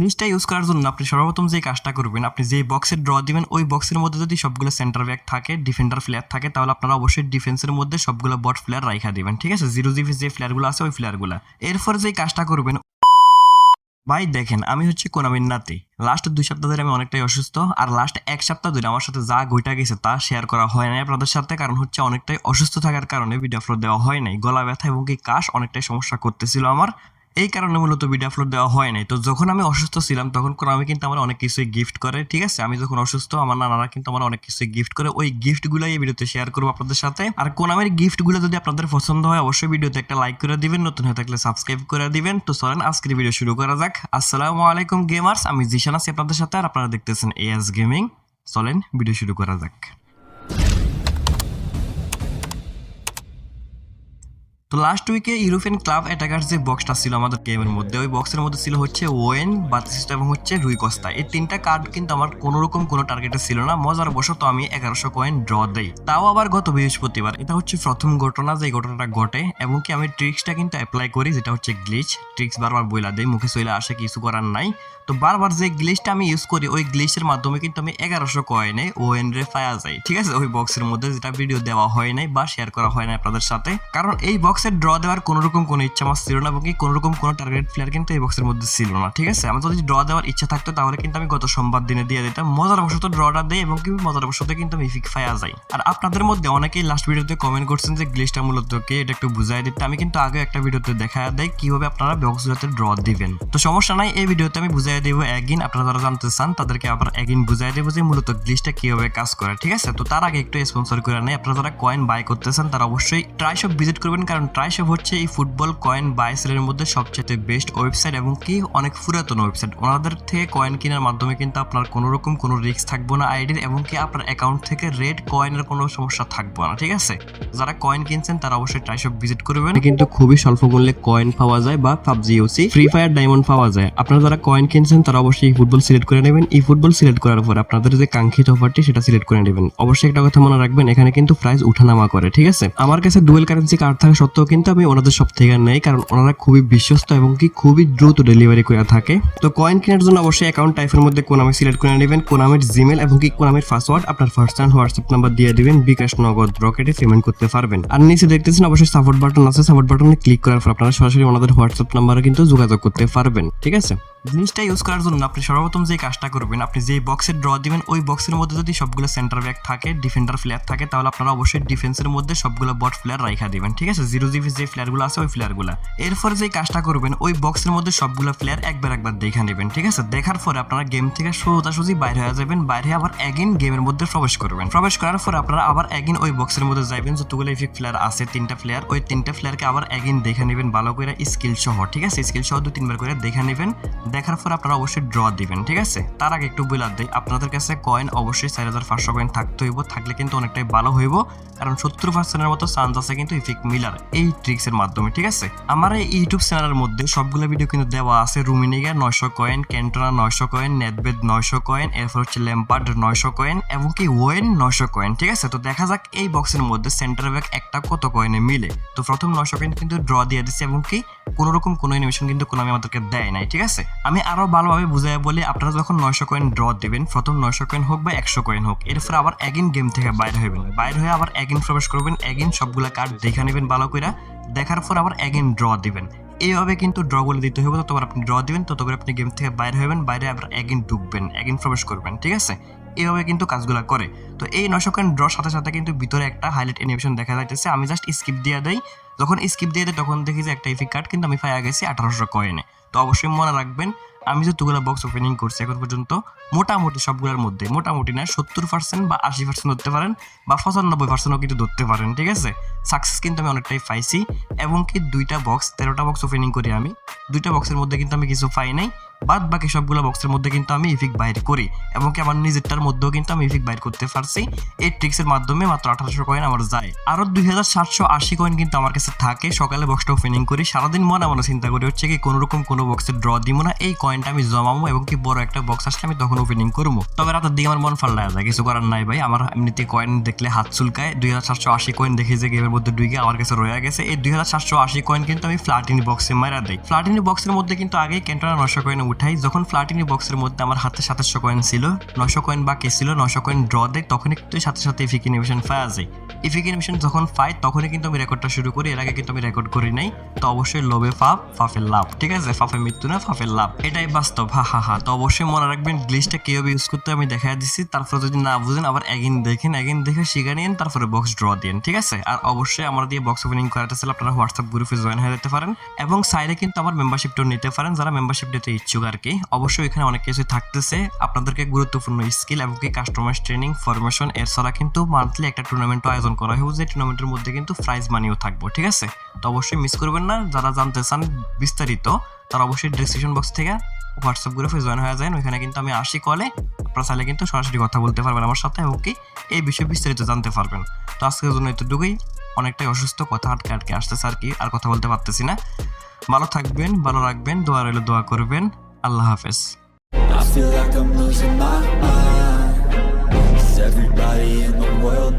জিনিসটা ইউজ করার জন্য আপনি সর্বপ্রথম যে কাজটা করবেন, আপনি যে বক্সের ড্র দিবেন, ওই বক্সের মধ্যে যদি সবগুলো সেন্টার ব্যাক থাকে ডিফেন্ডার প্লেয়ার থাকে, তাহলে আপনারা অবশ্যই ডিফেন্সের মধ্যে সবগুলো বট প্লেয়ার রাইখা দিবেন, ঠিক আছে? জিরো জিবি যে প্লেয়ারগুলো আছে, ওই প্লেয়ারগুলো এরপর যে কাজটা করবেন, ভাই দেখেন, আমি হচ্ছে কোনামির নাতি। লাস্ট দুই সপ্তাহ ধরে আমি অনেকটাই অসুস্থ, আর লাস্ট এক সপ্তাহ ধরে আমার সাথে যা গইটা গেছে তা শেয়ার করা হয় নাই আপনাদের সাথে, কারণ হচ্ছে অনেকটাই অসুস্থ থাকার কারণে ভিডিও আপলোড দেওয়া হয় নাই। গলা ব্যথা এবং কি কাশ অনেকটাই সমস্যা করতেছিল আমার। এই কারণে মূলত ভিডিও আপলোড দেওয়া হয় নাই। তো যখন আমি অসুস্থ ছিলাম, তখন আমি কিন্তু আমার অনেক কিছুই গিফট করে, ঠিক আছে? আমি যখন অসুস্থ, আমার নানারা কিন্তু আমার অনেক কিছুই গিফট করে। ওই গিফটগুলো এই ভিডিওতে শেয়ার করব আপনাদের সাথে। আর কোনামের গিফটগুলো যদি আপনাদের পছন্দ হয়, অবশ্যই ভিডিওতে একটা লাইক করে দিবেন। নতুন হয়ে থাকলে সাবস্ক্রাইব করে দিবেন। তো চলেন, আজকের ভিডিও শুরু করা যাক। আসসালামু আলাইকুম গেমার্স আমি জিশান আছি আপনাদের সাথে। আর আপনারা দেখতেছেন এএস গেমিং চলেন ভিডিও শুরু করা যাক। তো লাস্ট উইকে ইউরোপিয়ান ক্লাব অ্যাটাকার যে বক্সটা ছিল আমাদের গেমের মধ্যে, ওই বক্সের মধ্যে ছিল হচ্ছে ওয়েন বাতিস্টা এবং হচ্ছে রুই কস্তা এই তিনটা কার্ড কিন্তু আমার কোনো রকম কোনো টার্গেটে ছিল না। মজার বশত আমি এগারোশো কয়েন ড্র দেই। তাও আবার গত বৃহস্পতিবার। এটা হচ্ছে প্রথম ঘটনা যে ঘটনাটা ঘটে, এবং কি আমি ট্রিক্সটা কিন্তু অ্যাপ্লাই করি, যেটা হচ্ছে গ্লিচ ট্রিক্স বারবার বইলা দেয় মুখে চলে আসে, কিছু করার নাই। তো বারবার যে গ্লিচটা আমি ইউজ করি, ওই গ্লিচের মাধ্যমে কিন্তু আমি এগারোশো কয়েনে ওয়েন রে পাওয়া যায় ঠিক আছে? ওই বক্সের মধ্যে যেটা ভিডিও দেওয়া হয় নাই বা শেয়ার করা হয় না আপনাদের সাথে। কারণ এই বক্সের ড্র দেওয়ার কোনো রকম কোনো ইচ্ছা আমার ছিল না এবং কোনো রকম কোনো টার্গেট প্লেয়ার কিন্তু এই বক্সের মধ্যে ছিল না, ঠিক আছে? আমার যদি ড্র দেওয়ার ইচ্ছা থাকতো তাহলে কিন্তু আমি গত সোমবার দিনে দিয়ে দিতাম। মজার অবশ্যত ড্রটা দেয় এবং কি মজার অবশ্যত কিন্তু আমি ইফিক পাওয়া যায় আর আপনাদের মধ্যে অনেকেই লাস্ট ভিডিওতে কমেন্ট করছেন যে গ্লিচটা মূলত কে? এটা একটু বুঝাই দিতে। আমি কিন্তু আগে একটা ভিডিওতে দেখা দেয় কীভাবে আপনারা বক্সগুলোতে ড্র দিবেন। তো সমস্যা নাই, এই ভিডিওতে আমি বুঝাই দেবো একদিন আপনারা যারা জানতে চান তাদেরকে আবার একদিন বুঝাই দেবো যে মূলত গ্লিচটা কীভাবে কাজ করে, ঠিক আছে? তো তার আগে একটু স্পন্সর করে নেই। আপনারা যারা কয়েন বাই করতেছেন তারা অবশ্যই ট্রাইশপ ভিজিট করবেন, কারণ ট্রাইশপ হচ্ছে এই ফুটবল কয়েন বাই সেলের মধ্যে সবচেয়ে বেস্ট ওয়েবসাইট এবং কি অনেক পুরাতন ওয়েবসাইট ওনাদের থেকে কয়েন কেনার মাধ্যমে কিন্তু আপনার কোনো রকম কোনো রিস্ক থাকব না আইডির এবং কি আপনার অ্যাকাউন্ট থেকে রেড কয়েনের কোনো সমস্যা থাকব না, ঠিক আছে? যারা কয়েন কিনছেন তারা অবশ্যই ট্রাইশপ ভিজিট করবেন। কিন্তু খুবই স্বল্প মূল্যে কয়েন পাওয়া যায় বা PUBG UC free fire diamond পাওয়া যায়। আপনারা যারা কয়েন কিনছেন তারা অবশ্যই ফুটবল সিলেক্ট করে নেবেন। এই ফুটবল সিলেক্ট করার পর আপনাদের যে কাঙ্ক্ষিত অফারটি সেটা সিলেক্ট করে নেবেন। অবশ্যই একটা কথা মনে রাখবেন, এখানে কিন্তু প্রাইস উঠানামা করে, ঠিক আছে? আমার কাছে ডুয়েল কারেন্সি কার্ড থাকা কিন্তু আমি ওনাদের সব থেকে নেই, কারণ ওনারা খুবই বিশ্বস্ত এবং কি খুবই দ্রুত ডেলিভারি করে থাকে। তো কয়েন কেনার জন্য অবশ্যই অ্যাকাউন্ট টাইপের মধ্যে কোনামে সিলেক্ট করে নেবেন কোনামের জিমেল এবং কি কোনামের পাসওয়ার্ড আপনার ফার্স্ট হ্যান্ড হোয়াটসঅ্যাপ নাম্বার দিয়ে দিবেন, বিকাশ নগদ রকেটে পেমেন্ট করতে পারবেন। আর নিচে দেখতেছেন অবশ্যই সাপোর্ট বাটন আছে সাপোর্ট বাটনে ক্লিক করার পর আপনারা সরাসরি ওনাদের হোয়াটসঅ্যাপ নাম্বারে কিন্তু যোগাযোগ করতে পারবেন, ঠিক আছে? জিনিসটা ইউজ করার জন্য আপনি সর্বপ্রথম যে কাজটা করবেন, আপনি যে বক্সের ড্র দিবেন, ওই বক্সের মধ্যে যদি সবগুলো সেন্টার ব্যাক থাকে ডিফেন্ডার প্লেয়ার থাকে, তাহলে আপনারা অবশ্যই ডিফেন্সের মধ্যে সবগুলো বট প্লেয়ার রাইখা দিবেন, ঠিক আছে? জিরো জিবি যে প্লেয়ারগুলো আছে, ওই প্লেয়ারগুলো এরপর যে কাজটা করবেন, ওই বক্সের মধ্যে সবগুলো প্লেয়ার একবার একবার দেখে নেবেন, ঠিক আছে? দেখার পরে আপনারা গেম থেকে সোজাসুজি বাইরে হয়ে যাবেন, বাইরে আবার এগিন গেমের মধ্যে প্রবেশ করবেন। প্রবেশ করার পর আপনারা আবার এগিন ওই বক্সের মধ্যে যাবেন যতগুলো ইফিক প্লেয়ার আছে, তিনটা প্লেয়ার ওই তিনটা প্লেয়ারকে আবার এগিন দেখে নেবেন, ভালো করে স্কিল সহ, ঠিক আছে? স্কিল সহ দু তিনবার করে দেখে নেবেন দেখার পর আপনারা অবশ্যই ড্র দিবেন, ঠিক আছে? তার আগে একটু বলে দিই, আপনাদের কাছে কয়েন অবশ্যই চার হাজার পাঁচশো কয়েন থাকতে হইব, থাকলে কিন্তু অনেকটাই ভালো হইব। কারণ সত্তর পার্সেন্টের মতো চান্স আছে কিন্তু ইফিক মিলার এই ট্রিক্সের মাধ্যমে, ঠিক আছে? আমার এই ইউটিউব চ্যানেলের মধ্যে সবগুলো ভিডিও কিন্তু দেওয়া আছে। রুমিনিগা নয়শো কয়েন ক্যান্টোনা নয়শো কয়েন নেটবেদ নয়শো কয়েন এরপর হচ্ছে ল্যাম্পার্ড নয়শো কয়েন এবং কি ওয়েন নয়শো কয়েন ঠিক আছে? তো দেখা যাক এই বক্সের মধ্যে সেন্টার ব্যাক একটা কত কয়েনে মিলে। তো প্রথম নয়শো কয়েন কিন্তু ড্র দিয়ে দিচ্ছে এবং কি কোনো রকম কোনো অ্যানিমেশন কিন্তু কোনো আমি আমাদেরকে দেয় নাই, ঠিক আছে? আমি আরও ভালোভাবে বুঝাই বলি, আপনারা যখন নয়শো কয়েন ড্র দিবেন, প্রথম নয়শো কয়েন হোক বা একশো কয়েন হোক এরপর আবার এগিন গেম থেকে বাইরে হইবেন। বাইরে হয়ে আবার এগিন প্রবেশ করবেন এগিন সবগুলা কার্ড দেখে নেবেন ভালো করে দেখার পর আবার এগিন ড্র দিবেন। এইভাবে কিন্তু ড্রগুলো দিতে হবে ততবার আপনি ড্র দিবেন, ততবার আপনি গেম থেকে বাইরে হবেন বাইরে আবার এগিন ঢুকবেন এগিন প্রবেশ করবেন, ঠিক আছে? এইভাবে কিন্তু কাজগুলো করে। তো এই নশো কয়েন ড্র সাথে সাথে কিন্তু ভিতরে একটা হাইলাইট অ্যানিমেশন দেখা যাইতেছে, আমি জাস্ট স্কিপ দিয়ে দেই। যখন স্কিপ দিয়ে দেয়, তখন দেখি যে একটা ইফিক কার্ড কিন্তু আমি পাইয়া গেছি আঠারোশো কয়েনে তো অবশ্যই মনে রাখবেন, আমি যতগুলো বক্স ওপেনিং করছি এখন পর্যন্ত, মোটামুটি সবগুলোর মধ্যে, মোটামুটি না, সত্তর পার্সেন্ট বা আশি পার্সেন্ট ধরতে পারেন বা পঁচানব্বই পার্সেন্টও কিন্তু ধরতে পারেন, ঠিক আছে? সাকসেস কিন্তু আমি অনেকটাই পাইছি এবং কি দুইটা বক্স তেরোটা বক্স ওপেনিং করি আমি। দুইটা বক্সের মধ্যে কিন্তু আমি কিছু পাই নাই। বাদ বাকি সবগুলো বক্সের মধ্যে কিন্তু আমি ইফিক বাইর করি এবং কি আমার নিজেরটার মধ্যেও কিন্তু আমি ইফিক বাইর করতে পারছি। এই ট্রিক্সের মাধ্যমে মাত্র আঠারোশো কয়েন আমার যায়। আরও দুই হাজার সাতশো আশি কয়েন কিন্তু আমার কাছে থাকে। সকালে বক্সটা ওপেনিং করি। সারাদিন মনে মনে চিন্তা করি হচ্ছে কি কোনো রকম কোনো বক্সে ড্র দিব না। এই কয়েনটা আমি জমাবো এবং কি বড় একটা বক্স আসলে আমি তখন ওপেনিং করব তবে রাতের দিকে আমার মন ফাল্লা যায়, কিছু করার নাই ভাই। আমার এমনিতে কয়েন দেখলে হাত চুলকায়। দুই হাজার সাতশো আশি কয়েন দেখে যে গেমের মধ্যে ডুইকে আমার কাছে রয়ে গেছে। এই দুই হাজার সাতশো আশি কয়েন কিন্তু আমি ফ্লাটিনি বক্সে মারা দেই। ফ্লাটিনি বক্সের মধ্যে কিন্তু আগে ক্যান্টনা নশো কয়েন উঠাই। যখন ফ্লাটিনি বক্সের মধ্যে আমার হাতে সাতাশশো কয়েন ছিল, নশো কয়েন বাকি ছিল, নশো কয়েন ড্র দেয় তখনই কিন্তু সাথে সাথে ইফিক অ্যানিমেশন পাওয়া যায়। ইফিক অ্যানিমেশন যখন পাই তখনই কিন্তু আমি রেকর্ডটা শুরু করি। এর আগে কিন্তু আমি রেকর্ড করি নাই। তো অবশ্যই লোভে ফাফ ফাফের লাভ, ঠিক আছে? ফাফের মৃত্যু না ফাফের লাভ। এটাই বাস্তব, হা হা হা। তো অবশ্যই মনে রাখবেন গ্লিচটা কীভাবে ইউজ করতে আমি দেখা দিচ্ছি তারপরে যদি না বুঝেন, আবার এগিন দেখেন এগিন দেখে শিখে নিন তারপরে বক্স ড্র দিন ঠিক আছে? আর অবশ্যই আমার দিয়ে বক্স ওপেনিং করাতে আপনারা হোয়াটসঅ্যাপ গ্রুপে জয়েন হয়ে যেতে পারেন। এবং সাইডে কিন্তু আমার মেম্বারশিপটাও নিতে পারেন। যারা মেম্বারশিপ নিতে ইচ্ছুক আর কি। অবশ্যই এখানে অনেক কিছু থাকতেছে। আপনাদেরকে গুরুত্বপূর্ণ স্কিল এবং কি কাস্টমাইজ ট্রেনিং ফরমেশন এর ছাড়া কিন্তু মান্থলি একটা টুর্নামেন্টও আয়োজন করা হয় যে টুর্নামেন্টের মধ্যে কিন্তু প্রাইজ মানিও থাকব, ঠিক আছে? তো অবশ্যই মিস করবেন না। যারা জানতে চান বিস্তারিত, তারা অবশ্যই ডিসক্রিপশন বক্স থেকে হোয়াটসঅ্যাপ গ্রুপে জয়েন হয়ে যায় ওইখানে কিন্তু আমি আসি কলে আপনারা চাইলে কিন্তু সরাসরি কথা বলতে পারবেন আমার সাথে এবং কি এই বিষয়ে বিস্তারিত জানতে পারবেন। তো আজকের জন্য এতটুকুই। অনেকটাই অসুস্থ, কথা আটকে আটকে আসতেছে আর কি, আর কথা বলতে পারতেছি না। ভালো থাকবেন, ভালো রাখবেন, দোয়া রইলে দোয়া করবেন। I feel like I'm losing my mind. Is everybody in the world